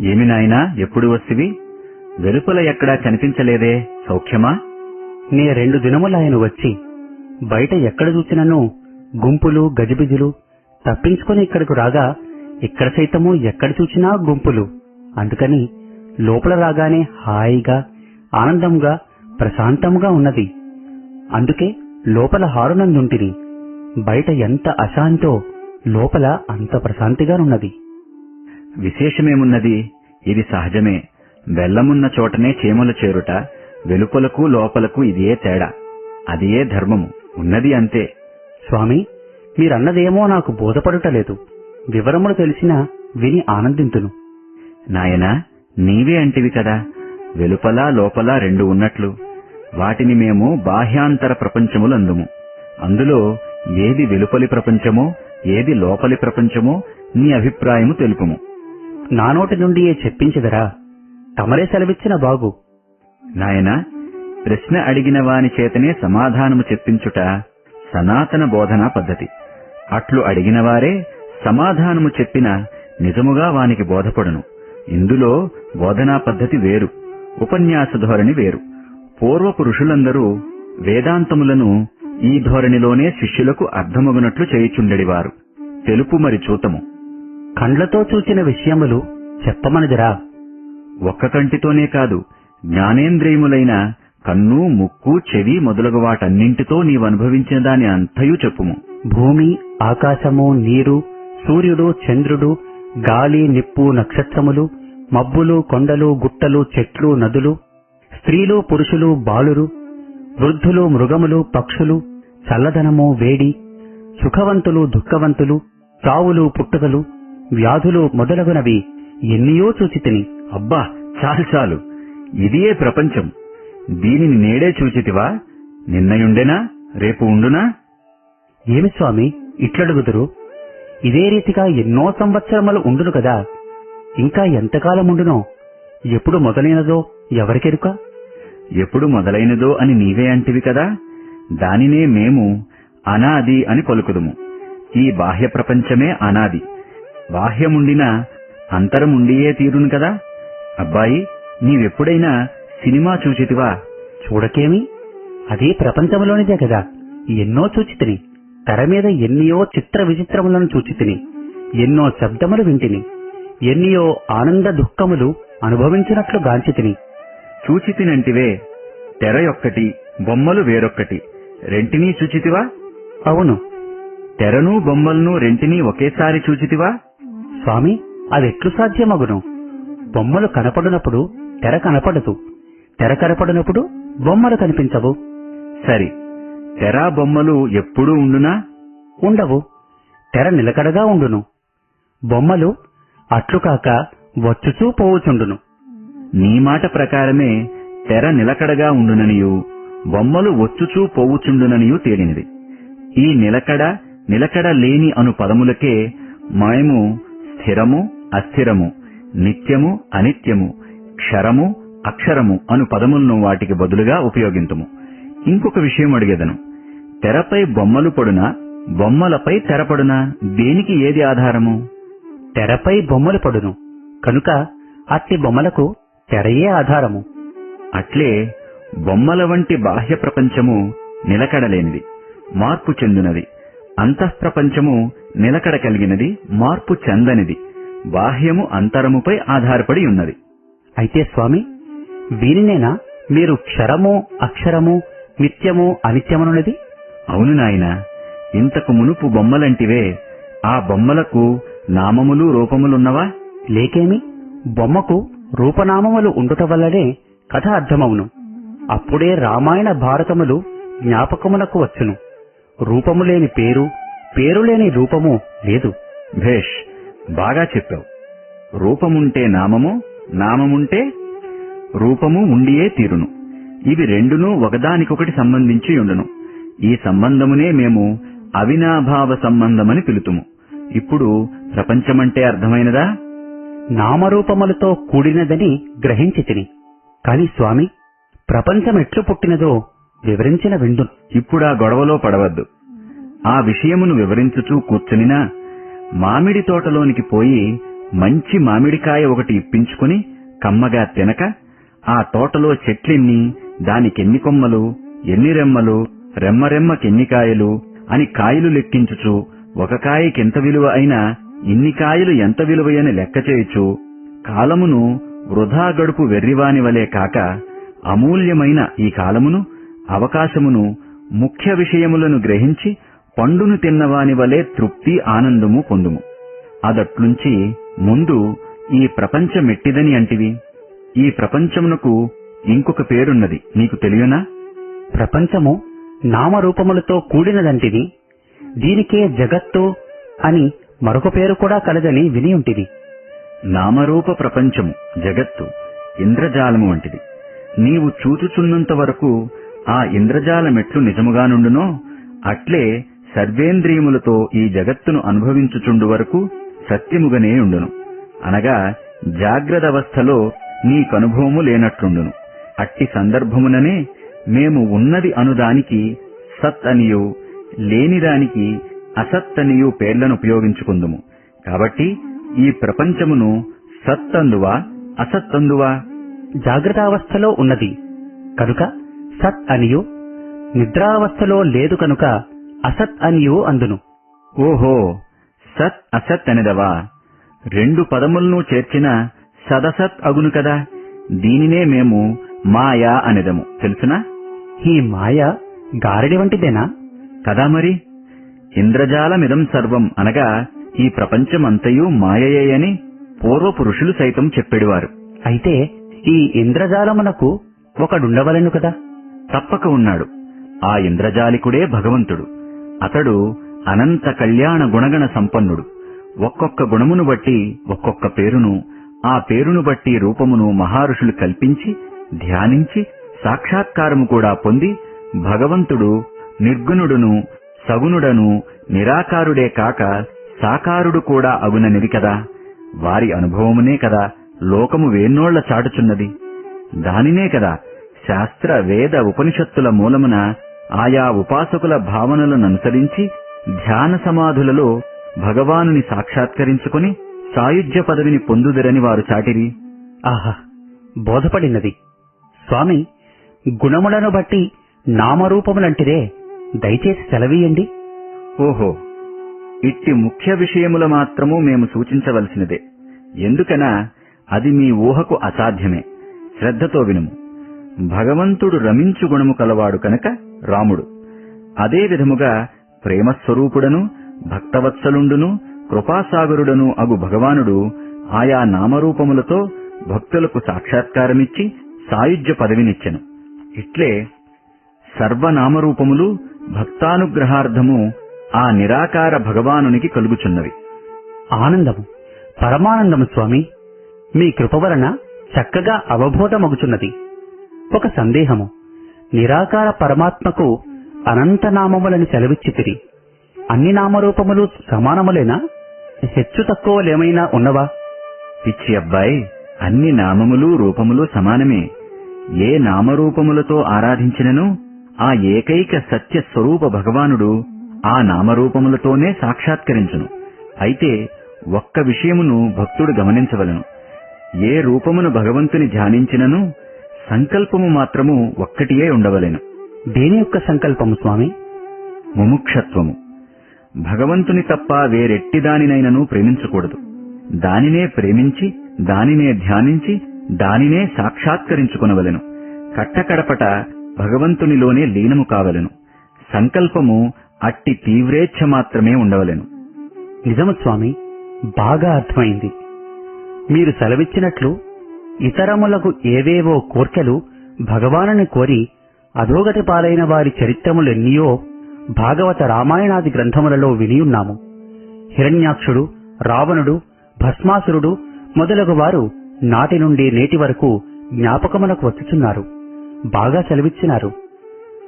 ఏమి నాయనా ఎప్పుడు వస్తివి? వెలుపల ఎక్కడా కనిపించలేదే సౌఖ్యమా? నే రెండు దినములాయన వచ్చి బయట ఎక్కడ చూసినను గుంపులు గజిబిజులు తప్పించుకొని ఇక్కడకు రాగా ఇక్కడ సైతము ఎక్కడ చూసినా గుంపులు. అందుకని లోపల రాగానే హాయిగా ఆనందంగా ప్రశాంతంగా ఉన్నది. అందుకే లోపల హారునందుంటిని. బయట ఎంత అశాంతో లోపల అంత ప్రశాంతిగానున్నది. విశేషమేమున్నది? ఇది సహజమే. బెల్లమున్న చోటనే చీమలు చేరుట వెలుపలకు లోపలకు ఇదే తేడా. అదియే ధర్మము. ఉన్నది అంతే. స్వామి మీరన్నదేమో నాకు బోధపడుటలేదు వివరములు తెలిసినా విని ఆనందింతును. నాయనా నీవే అంటివి కదా. వెలుపల లోపల రెండు ఉన్నట్లు. వాటిని మేము బాహ్యాంతర ప్రపంచములు అందుము. అందులో ఏది వెలుపలి ప్రపంచమో ఏది లోపలి ప్రపంచమో నీ అభిప్రాయము తెలుపుము. నా నోటి నుండియే చెప్పించదరా తమరే సెలవిచ్చిన బాగు. నాయనా ప్రశ్న అడిగిన వాని చేతనే సమాధానము చెప్పించుట సనాతన బోధనా పద్ధతి. అట్లు అడిగిన వారే సమాధానము చెప్పిన నిజముగా వానికి బోధపడును. ఇందులో బోధనా పద్ధతి వేరు ఉపన్యాస ధోరణి వేరు. పూర్వపు ఋషులందరూ వేదాంతములను ఈ ధోరణిలోనే శిష్యులకు అర్థమగునట్లు చేయుచుండెడివారు. తెలుపు మరి చూతము. కండ్లతో చూచిన విషయములు చెప్పమనదిరా. ఒక్క కంటితోనే కాదు జ్ఞానేంద్రియములైన కన్ను ముక్కు చెవి మొదలగు వాటన్నింటితో నీవనుభవించిన దాని అంతయు చెప్పుము. భూమి ఆకాశము నీరు సూర్యుడు చంద్రుడు గాలి నిప్పు నక్షత్రములు మబ్బులు కొండలు గుట్టలు చెట్లు నదులు స్త్రీలు పురుషులు బాలురు వృద్ధులు మృగములు పక్షులు చల్లదనము వేడి సుఖవంతులు దుఃఖవంతులు చావులు పుట్టుకలు వ్యాధులు మొదలగునవి. ఎన్నియో చూచితిని. అబ్బా చాలు చాలు. ఇదియే ప్రపంచం. దీనిని నేడే చూచితివా? నిన్నయుండెనా? రేపు ఉండునా? ఏమి స్వామి ఇట్లడుగుదురు? ఇదే రీతిగా ఎన్నో సంవత్సరములు ఉండును కదా. ఇంకా ఎంతకాలం ఉండునో? ఎప్పుడు మొదలైనదో ఎవరికెరుక? ఎప్పుడు మొదలైనదో అని నీవే అంటివి కదా? దానినే మేము అనాది అని పలుకుదుము. ఈ బాహ్య ప్రపంచమే అనాది. బాహ్యముండిన అంతరముండియే తీరును కదా? అబ్బాయి నీవెప్పుడైనా సినిమా చూచితివా చూడకేమి? అది ప్రపంచంలోనిదే కదా. ఎన్నో చూచితిని. తెర మీద ఎన్నియో చిత్ర విచిత్రములను చూచితిని. ఎన్నో శబ్దములు వింటిని. ఎన్నియో ఆనంద దుఃఖములు అనుభవించినట్లు గాంచితిని. చూచితినంటివే. తెర యొక్కటి బొమ్మలు వేరొక్కటి. రెంటినీ చూచితివా? అవును. తెరను బొమ్మలను రెంటినీ ఒకేసారి చూచితివా? స్వామి అదెట్లు సాధ్యమగును. బొమ్మలు కనపడినప్పుడు తెర కనపడదు. తెర కనపడినప్పుడు బొమ్మలు కనిపించవు. సరి తెర బొమ్మలు ఎప్పుడూ ఉండునా? ఉండవు. తెర నిలకడగా ఉండును. బొమ్మలు అట్లుకాక వచ్చుచూ పోవుచుండును. నీ మాట ప్రకారమే తెర నిలకడగా ఉండుననియు బొమ్మలు వచ్చుచూ పోవుచుండుననియు తేలినది. ఈ నిలకడ నిలకడ లేని అను పదములకే మేము స్థిరము అస్థిరము నిత్యము అనిత్యము క్షరము అక్షరము అను పదములను వాటికి బదులుగా ఉపయోగింతుము. ఇంకొక విషయం అడిగేదను. తెరపై బొమ్మలు పడునా? బొమ్మలపై తెరపడునా దేనికి ఏది ఆధారము? తెరపై బొమ్మలు పడును. కనుక అట్టి బొమ్మలకు తెరయే ఆధారము. అట్లే బొమ్మల వంటి బాహ్య ప్రపంచము నిలకడలేనిది మార్పు చెందునది. అంతఃప్రపంచము నిలకడ కలిగినది మార్పు చెందనిది బాహ్యము అంతరముపై ఆధారపడి ఉన్నది. అయితే స్వామి వీరినేనా మీరు క్షరము అక్షరము నిత్యము అనిత్యమనున్నది? అవును నాయనా ఇంతకు మునుపు బొమ్మలంటివే ఆ బొమ్మలకు నామములు రూపములున్నవా? లేకేమి? బొమ్మకు రూపనామములు ఉండుట వల్లనే కథ అర్థమవును. అప్పుడే రామాయణ భారతములు జ్ఞాపకమునకు వచ్చును. రూపము లేని పేరు పేరు లేని రూపము లేదు. భేష్ బాగా చెప్పావు. రూపముంటే నామము నామముంటే రూపము ఉండియే తీరును. ఇవి రెండునూ ఒకదానికొకటి సంబంధించి ఉండును. ఈ సంబంధమునే మేము అవినాభావ సంబంధమని పిలుతుము. ఇప్పుడు ప్రపంచమంటే అర్థమైనదా? నామరూపములతో కూడినదని గ్రహించి తిని కాని స్వామి ప్రపంచం ఎట్లు పుట్టినదో వివరించిన విండు ఇప్పుడా గొడవలో పడవద్దు. ఆ విషయమును వివరించుచూ కూర్చునినా మామిడి తోటలోనికి పోయి మంచి మామిడికాయ ఒకటి ఇప్పించుకుని కమ్మగా తినక ఆ తోటలో చెట్లెన్ని దానికెన్ని కొమ్మలు ఎన్ని రెమ్మలు రెమ్మరెమ్మకెన్ని కాయలు అని కాయలు లెక్కించుచు ఒక కాయకెంత విలువ అయినా ఇన్ని కాయలు ఎంత విలువయని లెక్క చేయుచు కాలమును వృధా గడుపు వెర్రివాని వలే కాక అమూల్యమైన ఈ కాలమును అవకాశమును ముఖ్య విషయములను గ్రహించి పండును తిన్నవాని వలె తృప్తి ఆనందము పొందుము. అదట్లుంచి ముందు ఈ ప్రపంచమెట్టిదని అంటివి. ఈ ప్రపంచమునకు ఇంకొక పేరున్నది. నీకు తెలియనా? ప్రపంచము నామరూపములతో కూడినదంటిది. దీనికే జగత్తు అని మరొక పేరు కూడా కలదని విని ఉంటిది. నామరూప ప్రపంచము జగత్తు ఇంద్రజాలము వంటిది. నీవు చూచుచున్నంత వరకు ఆ ఇంద్రజాలమెట్లు మెట్లు నిజముగానుండునో అట్లే సర్వేంద్రియములతో ఈ జగత్తును అనుభవించుచుండు వరకు సత్యముగనే ఉండును. అనగా జాగ్రత్త అవస్థలో నీకనుభవము లేనట్లుండును. అట్టి సందర్భముననే మేము ఉన్నది అనుదానికి సత్ అనియు లేనిదానికి అసత్ అనియు పేర్లను ఉపయోగించుకుందుము. కాబట్టి ఈ ప్రపంచమును సత్ అందువా అసత్ అందువా? జాగ్రత్తావస్థలో ఉన్నది. కనుక సత్ అనియు. నిద్రావస్థలో లేదు కనుక అసత్ అనియు అందును. ఓహో సత్ అసత్ అనదవా? రెండు పదములను చేర్చిన సదసత్ అగును కదా? దీనినే మేము మాయా అనెదము. తెలుసునా? ఈ మాయ గారడి వంటిదేనా? కదా మరి. ఇంద్రజాలమిదం సర్వం అనగా ఈ ప్రపంచమంతయు మాయయే అని పూర్వపు ఋషులు సైతం చెప్పెడివారు. అయితే ఈ ఇంద్రజాలమునకు ఒకడుండవలెను కదా? తప్పక ఉన్నాడు. ఆ ఇంద్రజాలికుడే భగవంతుడు. అతడు అనంత కళ్యాణ గుణగణ సంపన్నుడు. ఒక్కొక్క గుణమును బట్టి ఒక్కొక్క పేరును ఆ పేరును బట్టి రూపమును మహారుషులు కల్పించి ధ్యానించి సాక్షాత్కారము కూడా పొంది భగవంతుడు నిర్గుణుడును సగుణుడను నిరాకారుడే కాక సాకారుడు కూడా అగుననిది కదా. వారి అనుభవమునే కదా లోకము వేన్నోళ్ళ చాటుచున్నది. దానినే కదా శాస్త్ర వేద ఉపనిషత్తుల మూలమున ఆయా ఉపాసకుల భావనలను అనుసరించి ధ్యాన సమాధులలో భగవానుని సాక్షాత్కరించుకుని సాయుధ్య పదవిని పొందుదరని వారు చాటిరి. ఆహా బోధపడినది. స్వామి గుణములను బట్టి నామరూపములంటిదే దయచేసి సెలవీయండి. ఓహో ఇట్టి ముఖ్య విషయముల మాత్రము మేము సూచించవలసినదే. ఎందుకనా అది మీ ఊహకు అసాధ్యమే. శ్రద్ధతో వినుము. భగవంతుడు రమించు గుణము కలవాడు కనుక రాముడు. అదే విధముగా ప్రేమస్వరూపుడను భక్తవత్సలుండును కృపాసాగరుడను అగు భగవానుడు ఆయా నామరూపములతో భక్తులకు సాక్షాత్కారమిచ్చి సాయుధ్య పదవినిచ్చెను. ఇట్లే సర్వనామరూపములు భక్తానుగ్రహార్థము ఆ నిరాకార భగవానునికి కలుగుచున్నవి. ఆనందము. పరమానందము స్వామి. మీ కృప వలన చక్కగా అవబోధమగుచున్నది. ఒక సందేహము. నిరాకార పరమాత్మకు అనంత నామములని సెలవిచ్చితిరి. అన్ని నామరూపములు సమానములేనా? హెచ్చు తక్కువలేమైనా ఉన్నవా? పిచ్చి అబ్బాయి అన్ని నామములు రూపములు సమానమే. ఏ నామరూపములతో ఆరాధించినను? ఆ ఏకైక సత్య స్వరూప భగవానుడు ఆ నామరూపములతోనే సాక్షాత్కరించును. అయితే ఒక్క విషయమును భక్తుడు గమనించవలను. ఏ రూపమును భగవంతుని ధ్యానించినను? సంకల్పము మాత్రము ఒక్కటియే ఉండవలెను. దేని యొక్క సంకల్పము స్వామి? ముముక్షత్వము. భగవంతుని తప్ప వేరెట్టి దానినైనను ప్రేమించకూడదు. దానినే ప్రేమించి దానినే ధ్యానించి దానినే సాక్షాత్కరించుకొనవలెను. కట్టకడపట భగవంతునిలోనే లీనము కావలెను. సంకల్పము అట్టి తీవ్రేచ్ఛ మాత్రమే ఉండవలెను. నిజము స్వామి. బాగా అర్థమైంది. మీరు సెలవిచ్చినట్లు ఇతరములకు ఏవేవో కోర్కెలు భగవానుని కోరి అధోగతి పాలైన వారి చరిత్రములెన్నియో భాగవత రామాయణాది గ్రంథములలో వినియున్నాము. హిరణ్యాక్షుడు రావణుడు భస్మాసురుడు మొదలగు వారు నాటి నుండి నేటి వరకు జ్ఞాపకమునకు వచ్చుచున్నారు. బాగా సెలవిచ్చినారు.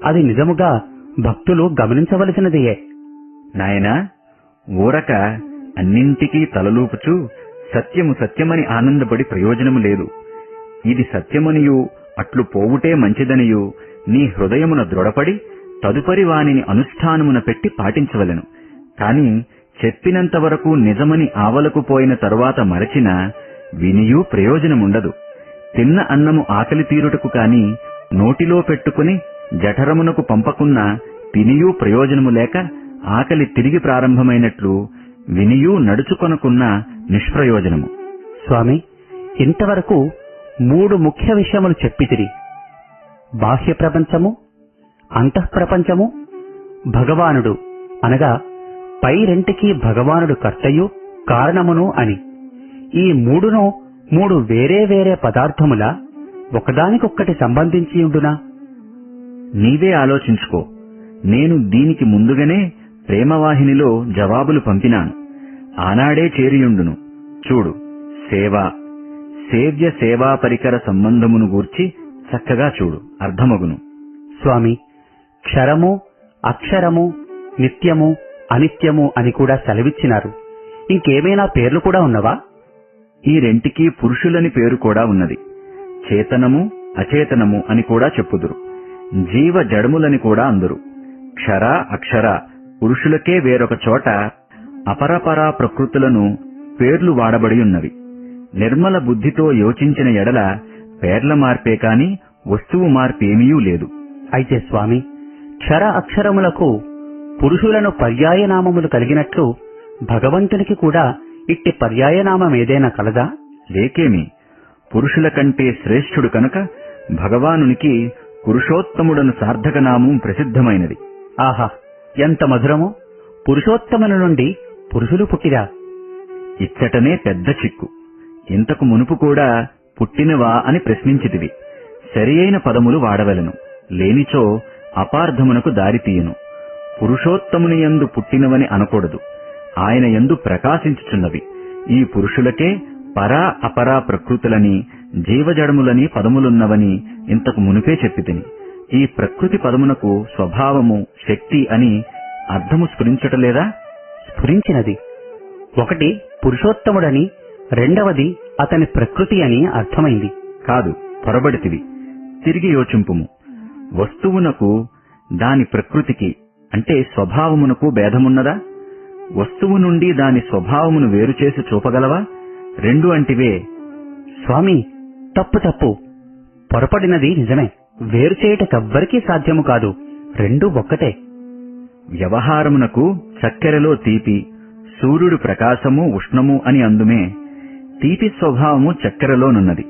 అది నిజముగా భక్తులు గమనించవలసినదియే. నాయనా ఊరక అన్నింటికీ తలలూపుచూ సత్యము సత్యమని ఆనందపడి ప్రయోజనము లేదు. ఇది సత్యమనియు అట్లు పోవుటే మంచిదనియు నీ హృదయమున దృఢపడి తదుపరి వానిని అనుష్ఠానమున పెట్టి పాటించవలెను. కాని చెప్పినంత వరకు నిజమని ఆవలకు పోయిన తరువాత మరచిన వినియూ ప్రయోజనముండదు. తిన్న అన్నము ఆకలి తీరుటకు కాని నోటిలో పెట్టుకుని జఠరమునకు పంపకున్న తినియూ ప్రయోజనము లేక ఆకలి తిరిగి ప్రారంభమైనట్లు వినియూ నడుచుకొనకున్న నిష్ప్రయోజనము. స్వామి ఇంతవరకు మూడు ముఖ్య విషయములు చెప్పితిరి. బాహ్య ప్రపంచము అంతఃప్రపంచము భగవానుడు. అనగా పై రెంటికి భగవానుడు కర్తయు కారణమును అని. ఈ మూడును మూడు వేరే వేరే పదార్థముల ఒకదానికొక్కటి సంబంధించి ఉండునా? నీవే ఆలోచించుకో. నేను దీనికి ముందుగానే ప్రేమవాహినిలో జవాబులు పంపినాను. ఆనాడే చేరియుండును. చూడు సేవ సేవ్య సేవా పరికర సంబంధమును గూర్చి చక్కగా చూడు అర్థమగును. స్వామి క్షరము అక్షరము నిత్యము అనిత్యము అని కూడా సెలవిచ్చినారు. ఇంకేమైనా పేర్లు కూడా ఉన్నవా? ఈ రెంటికి పురుషులని పేరు కూడా ఉన్నది. చేతనము అచేతనము అని కూడా చెప్పుదురు. జీవ జడములని కూడా అందురు. క్షర అక్షర పురుషులకే వేరొక చోట అపరపరా ప్రకృతులను పేర్లు వాడబడి ఉన్నవి. నిర్మల బుద్ధితో యోచించిన ఎడల పేర్ల మార్పే కాని వస్తువు మార్పేమీయూ లేదు. అయితే స్వామి క్షర అక్షరములకు పురుషులను పర్యాయనామములు కలిగినట్లు భగవంతునికి కూడా ఇట్టి పర్యాయనామం ఏదైనా కలదా? లేకేమి? పురుషుల కంటే శ్రేష్ఠుడు కనుక భగవానునికి పురుషోత్తముడను సార్థకనామం ప్రసిద్ధమైనది. ఆహా ఎంత మధురము! పురుషోత్తముల నుండి పురుషులు పుట్టిరా. ఇచ్చటనే పెద్ద చిక్కు. ఇంతకు మునుపు కూడా పుట్టినవా అని ప్రశ్నించితివి. సరియైన పదములు వాడవలను. లేనిచో అపార్థమునకు దారితీయను పురుషోత్తముని యందు పుట్టినవని అనకూడదు. ఆయన యందు ప్రకాశించుచున్నవి. ఈ పురుషులకే పరా అపరా ప్రకృతులని జీవజడములని పదములున్నవని ఇంతకు మునుపే చెప్పితిని. ఈ ప్రకృతి పదమునకు స్వభావము శక్తి అని అర్థము స్ఫురించటలేదా స్ఫురించినది. ఒకటి పురుషోత్తముడని రెండవది అతని ప్రకృతి అని అర్థమైంది. కాదు పొరబడితివి. తిరిగి యోచింపుము. వస్తువునకు దాని ప్రకృతికి అంటే స్వభావమునకు భేదమున్నదా? వస్తువు నుండి దాని స్వభావమును వేరు చేసి చూపగలవా? రెండు అంటివే. స్వామి తప్పు తప్పు. పొరపడినది నిజమే. వేరు చేయటకెవ్వరికీ సాధ్యము కాదు. రెండు ఒక్కటే. వ్యవహారమునకు చక్కెరలో తీపి సూర్యుడు ప్రకాశము ఉష్ణము అని అందుమే తీపి స్వభావము చక్కెరలోనున్నది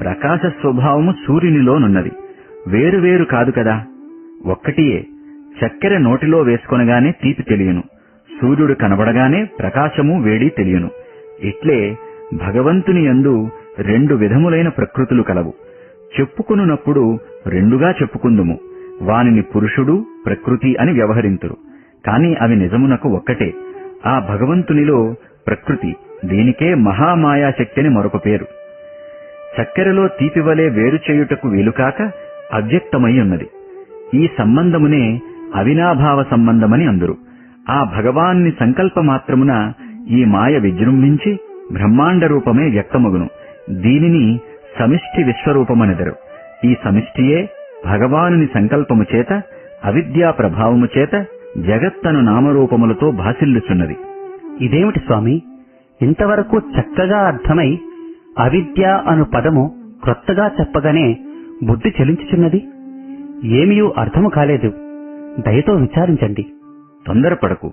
ప్రకాశ స్వభావము సూర్యునిలోనున్నది వేరువేరు కాదు కదా. ఒక్కటియే. చక్కెర నోటిలో వేసుకొనగానే తీపి తెలియను. సూర్యుడు కనబడగానే ప్రకాశము వేడి తెలియను. ఇట్లే భగవంతుని యందు రెండు విధములైన ప్రకృతులు కలవు. చెప్పుకునున్నప్పుడు రెండుగా చెప్పుకుందుము. వానిని పురుషుడు ప్రకృతి అని వ్యవహరింతురు. కాని అవి నిజమునకు ఒక్కటే. ఆ భగవంతునిలో ప్రకృతి దీనికే మహామాయాశక్తి అని మరొక పేరు. చక్కెరలో తీపివలే వేరు చేయుటకు వీలుకాక అవ్యక్తమై ఉన్నది ఈ సంబంధమునే అవినాభావ సంబంధమని అందురు. ఆ భగవాన్ని సంకల్ప మాత్రమున ఈ మాయ విజృంభించి బ్రహ్మాండ రూపమే వ్యక్తమగును. దీనిని సమిష్టి విశ్వరూపమనెదరు. ఈ సమిష్టియే భగవానుని సంకల్పము చేత అవిద్యా ప్రభావము చేత జగత్తను నామరూపములతో భాసిల్లుచున్నది. ఇదేమిటి స్వామి? ఇంతవరకు చక్కగా అర్థమై అవిద్య అను పదము క్రొత్తగా చెప్పగానే బుద్ధి చెలించుచున్నది. ఏమీయూ అర్థము కాలేదు. దయతో విచారించండి. తొందరపడకు.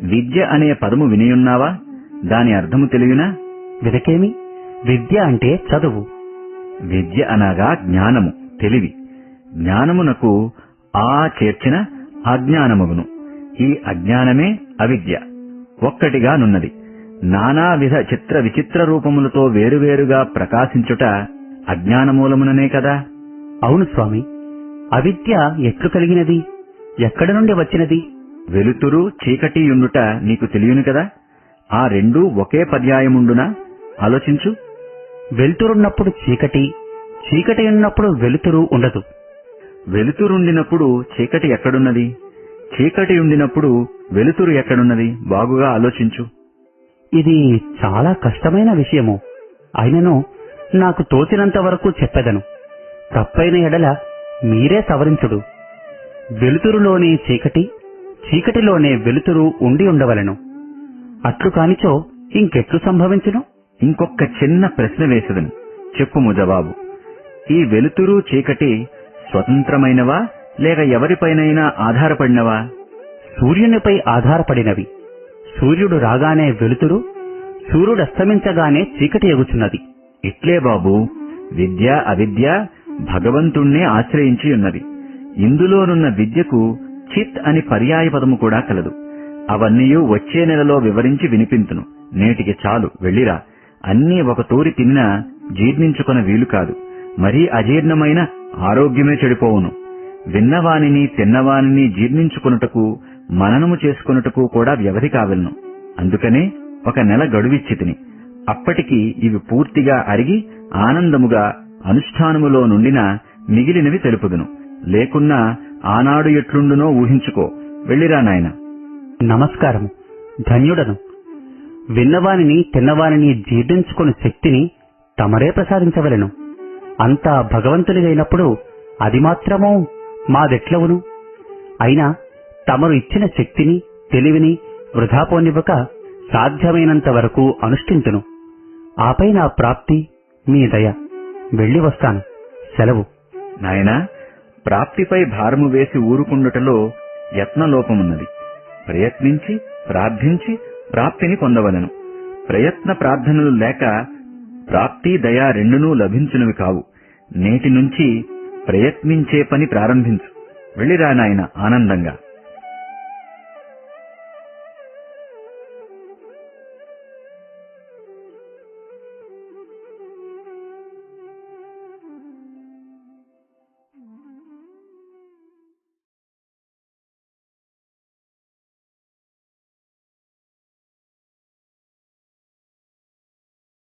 విద్య అనే పదము వినియున్నావా? దాని అర్థము తెలియనా? విదకేమి? విద్య అంటే చదువు. విద్య అనగా జ్ఞానము తెలివి. జ్ఞానమునకు ఆ చేర్చిన అజ్ఞానమగును. ఈ అజ్ఞానమే అవిద్య. ఒక్కటిగానున్నది నానావిధ చిత్ర విచిత్ర రూపములతో వేరువేరుగా ప్రకాశించుట అజ్ఞానమూలముననే కదా? అవును స్వామి. అవిద్య ఎట్లు కలిగినది? ఎక్కడి నుండి వచ్చినది? వెలుతురు చీకటియుండుట నీకు తెలియను కదా? ఆ రెండూ ఒకే పర్యాయముండునా? ఆలోచించు. వెలుతురున్నప్పుడు చీకటి చీకటి ఉన్నప్పుడు వెలుతురు ఉండదు. వెలుతురుండినప్పుడు చీకటి ఎక్కడున్నది? చీకటి ఉండినప్పుడు వెలుతురు ఎక్కడున్నది? బాగుగా ఆలోచించు. ఇది చాలా కష్టమైన విషయము. అయినను నాకు తోచినంత వరకు చెప్పెదను. తప్పైన ఎడల మీరే సవరించుడు. వెలుతురులోనే చీకటి చీకటిలోనే వెలుతురు ఉండి ఉండవలెను. అట్లు కానిచో ఇంకెట్లు సంభవించును? ఇంకొక చిన్న ప్రశ్న వేసదను. చెప్పుము జవాబు ఈ వెలుతురు చీకటి స్వతంత్రమైనవా లేక ఎవరిపైనైనా ఆధారపడినవా? సూర్యునిపై ఆధారపడినవి. సూర్యుడు రాగానే వెలుతురు సూర్యుడు అస్తమించగానే చీకటి ఎగుచున్నది. ఇట్లే బాబు? విద్య అవిద్య భగవంతుణ్ణే ఆశ్రయించి ఉన్నవి ఇందులోనున్న విద్యకు చిత్ అని పర్యాయ పదము కూడా కలదు. అవన్నీయు వచ్చే నెలలో వివరించి వినిపించును నేటికి చాలు వెళ్ళిరా. అన్నీ ఒక తూరి తిన్నా జీర్ణించుకొన వీలు కాదు. మరీ అజీర్ణమైన ఆరోగ్యమే చెడిపోవును. విన్నవానిని తిన్నవానిని జీర్ణించుకొనుటకు మననము చేసుకొనుటకు కూడా వ్యవధి కావలను. అందుకనే ఒక నెల గడువిచ్చి తిని అప్పటికి ఇవి పూర్తిగా అరిగి ఆనందముగా అనుష్ఠానములో నుండిన మిగిలినవి తెలుపుదును. లేకున్నా ఆనాడు ఎట్లుండునో ఊహించుకో. వెళ్ళిరా నాయన. నమస్కారము. ధన్యుడను. విన్నవానిని తిన్నవానిని జీర్ణించుకుని శక్తిని తమరే ప్రసాదించవలెను. అంతా భగవంతునిదైనప్పుడు అది మాత్రమో మాదెట్లవును? అయినా తమరు ఇచ్చిన శక్తిని తెలివిని వృధా పోనివ్వక సాధ్యమైనంత వరకు అనుష్ఠించును ఆపై నా ప్రాప్తి మీ దయ. వెళ్ళి వస్తాను. సెలవు. నాయనా ప్రాప్తిపై భారము వేసి ఊరుకుండుటలో యత్నలోపమున్నది. ప్రయత్నించి ప్రార్థించి ప్రాప్తిని పొందవలను. ప్రయత్న ప్రార్థనలు లేక ప్రాప్తి దయ రెండునూ లభించునవి కావు. నేటి నుంచి ప్రయత్నించే పని ప్రారంభించు. వెళ్ళిరా నాయన ఆనందంగా.